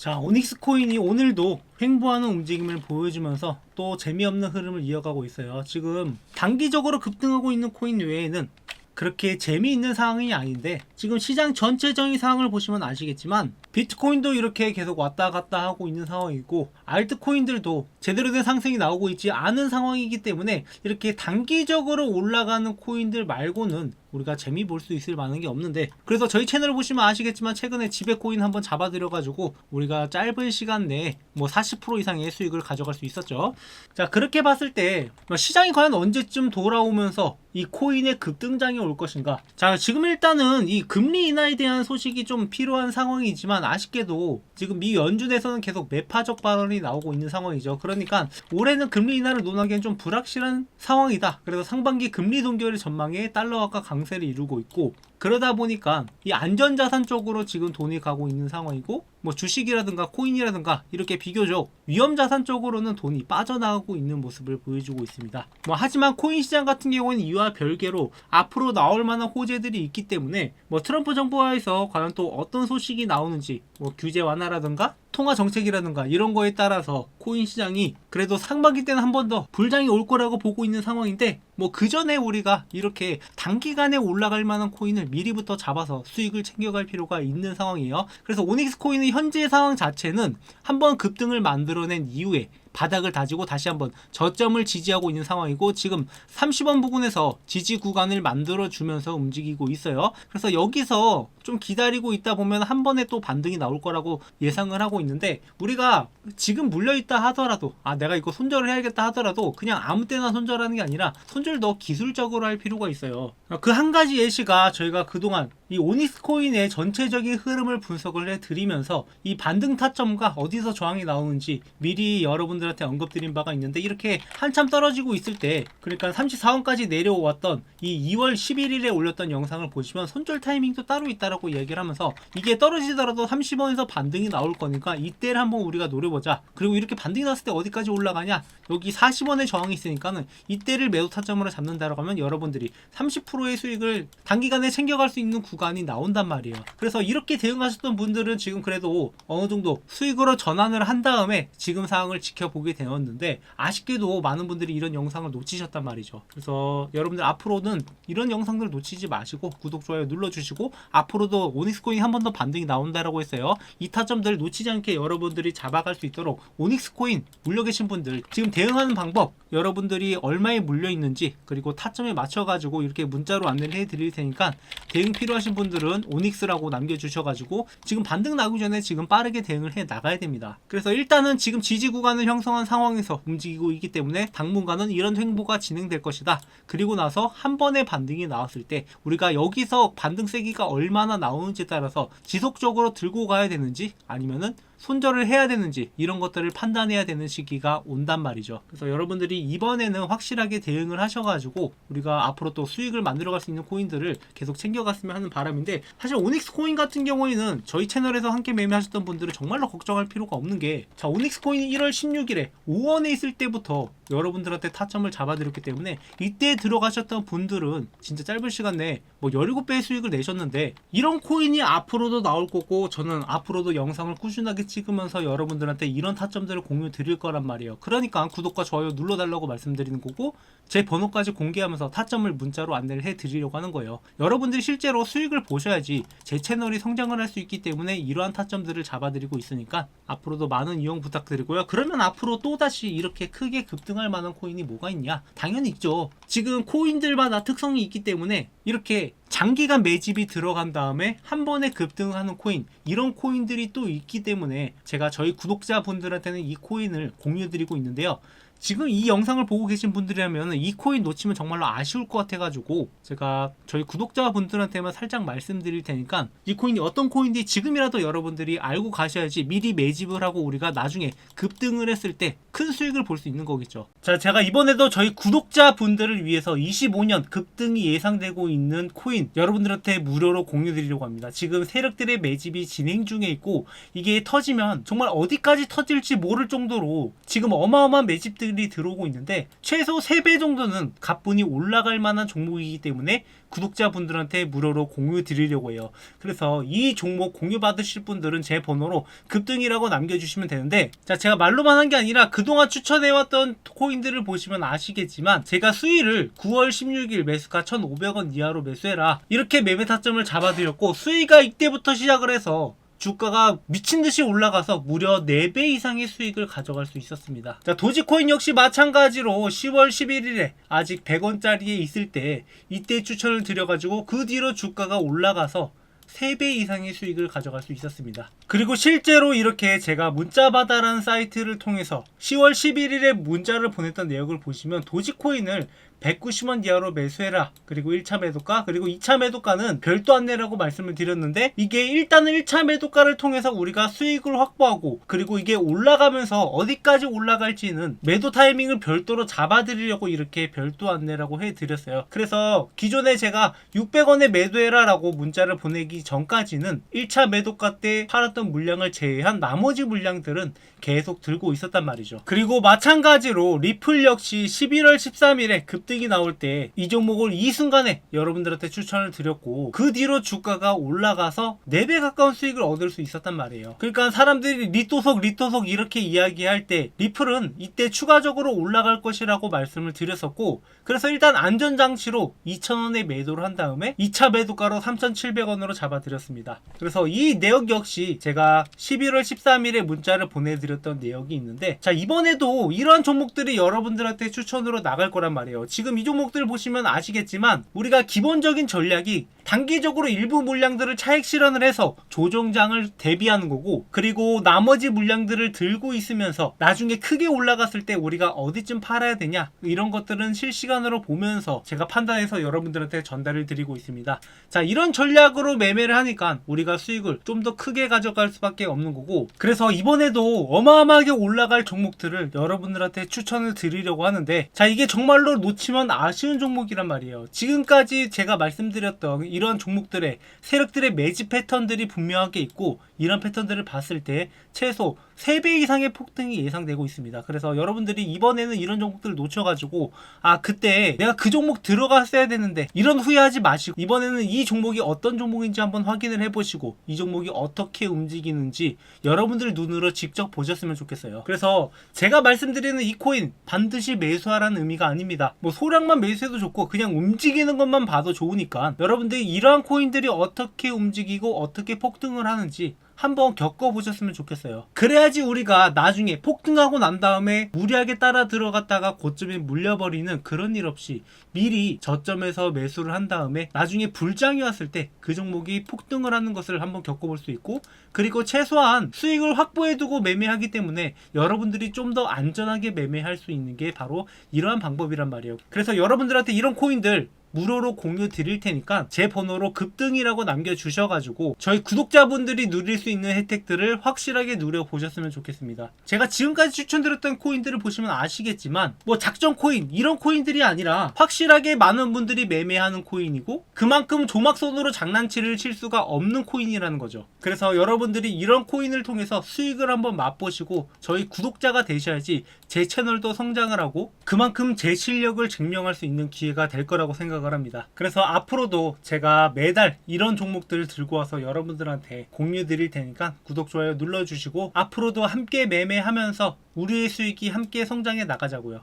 자, 오닉스 코인이 오늘도 횡보하는 움직임을 보여주면서 또 재미없는 흐름을 이어가고 있어요. 지금 단기적으로 급등하고 있는 코인 외에는 그렇게 재미있는 상황이 아닌데 지금 시장 전체적인 상황을 보시면 아시겠지만 비트코인도 이렇게 계속 왔다 갔다 하고 있는 상황이고 알트코인들도 제대로 된 상승이 나오고 있지 않은 상황이기 때문에 이렇게 단기적으로 올라가는 코인들 말고는 우리가 재미 볼 수 있을 만한 게 없는데 그래서 저희 채널을 보시면 아시겠지만 최근에 지배 코인 한번 잡아드려 가지고 우리가 짧은 시간 내에 뭐 40% 이상의 수익을 가져갈 수 있었죠. 자 그렇게 봤을 때 시장이 과연 언제쯤 돌아오면서 이 코인의 급등장이 올 것인가? 자 지금 일단은 이 금리 인하에 대한 소식이 좀 필요한 상황이지만 아쉽게도 지금 미 연준에서는 계속 매파적 발언이 나오고 있는 상황이죠. 그러니까 올해는 금리 인하를 논하기엔 좀 불확실한 상황이다. 그래서 상반기 금리 동결의 전망에 달러화가 강 세를 이루고 있고 그러다 보니까 이 안전자산 쪽으로 지금 돈이 가고 있는 상황이고 뭐 주식이라든가 코인이라든가 이렇게 비교적 위험자산 쪽으로는 돈이 빠져나가고 있는 모습을 보여주고 있습니다. 뭐 하지만 코인 시장 같은 경우는 이와 별개로 앞으로 나올 만한 호재들이 있기 때문에 뭐 트럼프 정부하에서 과연 또 어떤 소식이 나오는지 뭐 규제 완화라든가 통화 정책이라든가 이런 거에 따라서 코인 시장이 그래도 상반기 때는 한 번 더 불장이 올 거라고 보고 있는 상황인데 뭐 그 전에 우리가 이렇게 단기간에 올라갈 만한 코인을 미리부터 잡아서 수익을 챙겨갈 필요가 있는 상황이에요. 그래서 오닉스 코인의 현재 상황 자체는 한번 급등을 만들어낸 이후에 바닥을 다지고 다시 한번 저점을 지지하고 있는 상황이고 지금 30원 부근에서 지지 구간을 만들어 주면서 움직이고 있어요. 그래서 여기서 좀 기다리고 있다 보면 한 번에 또 반등이 나올 거라고 예상을 하고 있는데 우리가 지금 물려 있다 하더라도 아 내가 이거 손절을 해야겠다 하더라도 그냥 아무 때나 손절하는 게 아니라 손절 더 기술적으로 할 필요가 있어요. 그 한 가지 예시가 저희가 그동안 이 오닉스 코인의 전체적인 흐름을 분석을 해 드리면서 이 반등 타점과 어디서 저항이 나오는지 미리 여러분들한테 언급드린 바가 있는데 이렇게 한참 떨어지고 있을 때 그러니까 34원까지 내려왔던 이 2월 11일에 올렸던 영상을 보시면 손절 타이밍도 따로 있다라고 이야기를 하면서 이게 떨어지더라도 30원에서 반등이 나올 거니까 이때를 한번 우리가 노려보자. 그리고 이렇게 반등이 났을 때 어디까지 올라가냐? 여기 40원의 저항이 있으니까는 이때를 매도 타점으로 잡는다라고 하면 여러분들이 30%의 수익을 단기간에 챙겨갈 수 있는 구간 이 나온단 말이에요. 그래서 이렇게 대응하셨던 분들은 지금 그래도 어느 정도 수익으로 전환을 한 다음에 지금 상황을 지켜보게 되었는데 아쉽게도 많은 분들이 이런 영상을 놓치셨단 말이죠. 그래서 여러분들 앞으로는 이런 영상들 놓치지 마시고 구독 좋아요 눌러주시고 앞으로도 오닉스 코인 한 번 더 반등이 나온다라고 했어요. 이 타점들 놓치지 않게 여러분들이 잡아갈 수 있도록 오닉스 코인 물려 계신 분들 지금 대응하는 방법 여러분들이 얼마에 물려 있는지 그리고 타점에 맞춰가지고 이렇게 문자로 안내를 해드릴 테니까 대응 필요 하신 분들은 오닉스라고 남겨주셔가지고 지금 반등 나기 전에 지금 빠르게 대응을 해 나가야 됩니다. 그래서 일단은 지금 지지 구간을 형성한 상황에서 움직이고 있기 때문에 당분간은 이런 횡보가 진행될 것이다. 그리고 나서 한 번의 반등이 나왔을 때 우리가 여기서 반등 세기가 얼마나 나오는지에 따라서 지속적으로 들고 가야 되는지 아니면은 손절을 해야 되는지 이런 것들을 판단해야 되는 시기가 온단 말이죠. 그래서 여러분들이 이번에는 확실하게 대응을 하셔가지고 우리가 앞으로 또 수익을 만들어갈 수 있는 코인들을 계속 챙겨갔으면 하는 바람인데 사실 오닉스 코인 같은 경우에는 저희 채널에서 함께 매매하셨던 분들은 정말로 걱정할 필요가 없는 게 자 오닉스 코인이 1월 16일에 5원에 있을 때부터 여러분들한테 타점을 잡아드렸기 때문에 이때 들어가셨던 분들은 진짜 짧은 시간 내에 뭐 17배의 수익을 내셨는데 이런 코인이 앞으로도 나올 거고 저는 앞으로도 영상을 꾸준하게 찍으면서 여러분들한테 이런 타점들을 공유 드릴 거란 말이에요. 그러니까 구독과 좋아요 눌러달라고 말씀드리는 거고 제 번호까지 공개하면서 타점을 문자로 안내를 해 드리려고 하는 거예요. 여러분들이 실제로 수익을 보셔야지 제 채널이 성장을 할 수 있기 때문에 이러한 타점들을 잡아드리고 있으니까 앞으로도 많은 이용 부탁드리고요. 그러면 앞으로 또다시 이렇게 크게 급등할 만한 코인이 뭐가 있냐? 당연히 있죠. 지금 코인들마다 특성이 있기 때문에 이렇게 장기간 매집이 들어간 다음에 한 번에 급등하는 코인 이런 코인들이 또 있기 때문에 제가 저희 구독자분들한테는 이 코인을 공유 드리고 있는데요. 지금 이 영상을 보고 계신 분들이라면 이 코인 놓치면 정말로 아쉬울 것 같아가지고 제가 저희 구독자분들한테만 살짝 말씀드릴 테니까 이 코인이 어떤 코인인지 지금이라도 여러분들이 알고 가셔야지 미리 매집을 하고 우리가 나중에 급등을 했을 때 큰 수익을 볼 수 있는 거겠죠. 자, 제가 이번에도 저희 구독자분들을 위해서 25년 급등이 예상되고 있는 코인 여러분들한테 무료로 공유드리려고 합니다. 지금 세력들의 매집이 진행 중에 있고 이게 터지면 정말 어디까지 터질지 모를 정도로 지금 어마어마한 매집들이 수익들이 들어오고 있는데 최소 3배 정도는 가뿐히 올라갈 만한 종목이기 때문에 구독자분들한테 무료로 공유 드리려고 해요. 그래서 이 종목 공유 받으실 분들은 제 번호로 급등이라고 남겨주시면 되는데 자 제가 말로만 한 게 아니라 그동안 추천해왔던 코인들을 보시면 아시겠지만 제가 수위를 9월 16일 매수가 1,500원 이하로 매수해라 이렇게 매매 타점을 잡아드렸고 수위가 이때부터 시작을 해서 주가가 미친 듯이 올라가서 무려 4배 이상의 수익을 가져갈 수 있었습니다. 자, 도지코인 역시 마찬가지로 10월 11일에 아직 100원짜리에 있을 때 이때 추천을 드려가지고 그 뒤로 주가가 올라가서 3배 이상의 수익을 가져갈 수 있었습니다. 그리고 실제로 이렇게 제가 문자바다라는 사이트를 통해서 10월 11일에 문자를 보냈던 내역을 보시면 도지코인을 190원 이하로 매수해라. 그리고 1차 매도가, 그리고 2차 매도가는 별도 안 내라고 말씀을 드렸는데 이게 일단은 1차 매도가를 통해서 우리가 수익을 확보하고 그리고 이게 올라가면서 어디까지 올라갈지는 매도 타이밍을 별도로 잡아드리려고 이렇게 별도 안내라고 해드렸어요. 그래서 기존에 제가 600원에 매도해라 라고 문자를 보내기 전까지는 1차 매도가 때 팔았던 물량을 제외한 나머지 물량들은 계속 들고 있었단 말이죠. 그리고 마찬가지로 리플 역시 11월 13일에 급 등이 나올 때 이 종목을 이 순간에 여러분들한테 추천을 드렸고 그 뒤로 주가가 올라가서 4배 가까운 수익을 얻을 수 있었단 말이에요. 그러니까 사람들이 리토속 리토속 이렇게 이야기할 때 리플은 이때 추가적으로 올라갈 것이라고 말씀을 드렸었고 그래서 일단 안전장치로 2,000원에 매도를 한 다음에 2차 매도가로 3,700원으로 잡아드렸습니다. 그래서 이 내역 역시 제가 11월 13일에 문자를 보내드렸던 내역이 있는데 자 이번에도 이러한 종목들이 여러분들한테 추천으로 나갈 거란 말이에요. 지금 이 종목들 보시면 아시겠지만 우리가 기본적인 전략이 단기적으로 일부 물량들을 차익 실현을 해서 조정장을 대비하는 거고 그리고 나머지 물량들을 들고 있으면서 나중에 크게 올라갔을 때 우리가 어디쯤 팔아야 되냐 이런 것들은 실시간으로 보면서 제가 판단해서 여러분들한테 전달을 드리고 있습니다. 자 이런 전략으로 매매를 하니까 우리가 수익을 좀 더 크게 가져갈 수밖에 없는 거고 그래서 이번에도 어마어마하게 올라갈 종목들을 여러분들한테 추천을 드리려고 하는데 자 이게 정말로 놓치면 아쉬운 종목이란 말이에요. 지금까지 제가 말씀드렸던 이런 종목들의 세력들의 매집 패턴들이 분명하게 있고 이런 패턴들을 봤을 때 최소 3배 이상의 폭등이 예상되고 있습니다. 그래서 여러분들이 이번에는 이런 종목들을 놓쳐가지고 아 그때 내가 그 종목 들어갔어야 되는데 이런 후회하지 마시고 이번에는 이 종목이 어떤 종목인지 한번 확인을 해보시고 이 종목이 어떻게 움직이는지 여러분들 눈으로 직접 보셨으면 좋겠어요. 그래서 제가 말씀드리는 이 코인 반드시 매수하라는 의미가 아닙니다. 뭐 소량만 매수해도 좋고 그냥 움직이는 것만 봐도 좋으니까 여러분들이 이러한 코인들이 어떻게 움직이고 어떻게 폭등을 하는지 한번 겪어보셨으면 좋겠어요. 그래야지 우리가 나중에 폭등하고 난 다음에 무리하게 따라 들어갔다가 고점에 물려버리는 그런 일 없이 미리 저점에서 매수를 한 다음에 나중에 불장이 왔을 때 그 종목이 폭등을 하는 것을 한번 겪어볼 수 있고 그리고 최소한 수익을 확보해두고 매매하기 때문에 여러분들이 좀 더 안전하게 매매할 수 있는 게 바로 이러한 방법이란 말이에요. 그래서 여러분들한테 이런 코인들 무료로 공유 드릴 테니까 제 번호로 급등이라고 남겨주셔가지고 저희 구독자분들이 누릴 수 있는 혜택들을 확실하게 누려보셨으면 좋겠습니다. 제가 지금까지 추천드렸던 코인들을 보시면 아시겠지만 뭐 작전 코인 이런 코인들이 아니라 확실하게 많은 분들이 매매하는 코인이고 그만큼 조막손으로 장난치를 칠 수가 없는 코인이라는 거죠. 그래서 여러분들이 이런 코인을 통해서 수익을 한번 맛보시고 저희 구독자가 되셔야지 제 채널도 성장을 하고 그만큼 제 실력을 증명할 수 있는 기회가 될 거라고 생각을 합니다. 그래서 앞으로도 제가 매달 이런 종목들을 들고 와서 여러분들한테 공유 드릴 테니까 구독, 좋아요 눌러주시고 앞으로도 함께 매매하면서 우리의 수익이 함께 성장해 나가자고요.